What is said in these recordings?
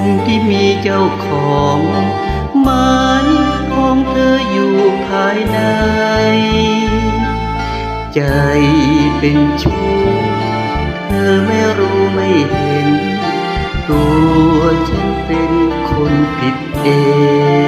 นที่มีเจ้าของหมายของเธออยู่ภายใน ใจเป็นชู้เธอไม่รู้ไม่เห็น ตัวฉันเป็นคนผิดเอง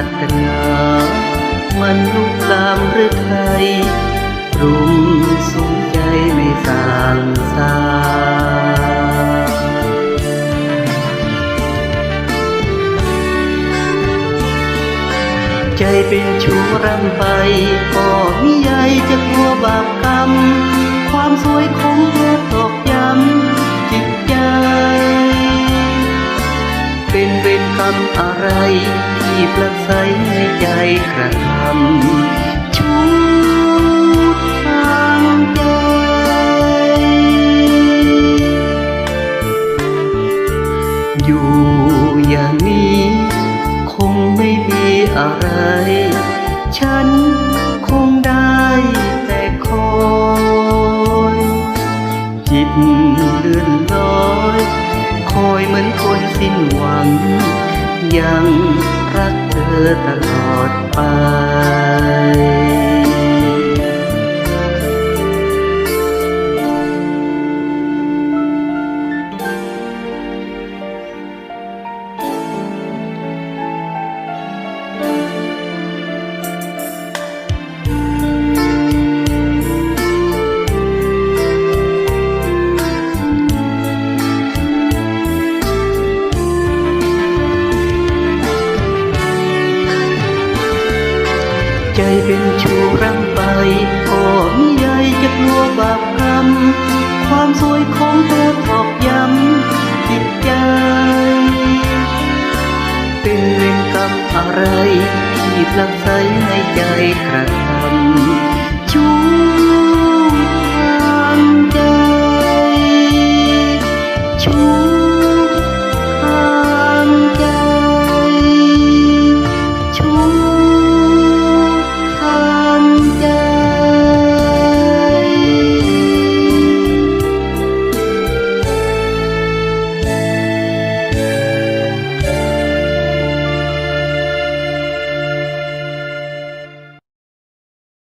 รารถนา มันลุกลามหรือไทยรุมสุมใจไม่สางสาใจเป็นชู้รำไป ก็มิใยจะกลัวบาปกรรม ความสวยของ เป็นเวรกรรมอะไร ที่ปลักใสในใจกระทำชู้ทางใจอยู่อย่างนี้ คงไม่มีอะไร ฉันคงได้แต่คอยจิตเลื่อน อยคอยเหมือนคนสิ้นหวัง ยังรักเธอตลอดไป ใจเป็นชูรังไปพ่อมิใหญ่จะกลัวบาปกรรม ความสวยของเธอทอกย้ำจิตใจ เป็นเวรกรรมอะไร ที่พลักใสในใจกระทำชูทางใจชู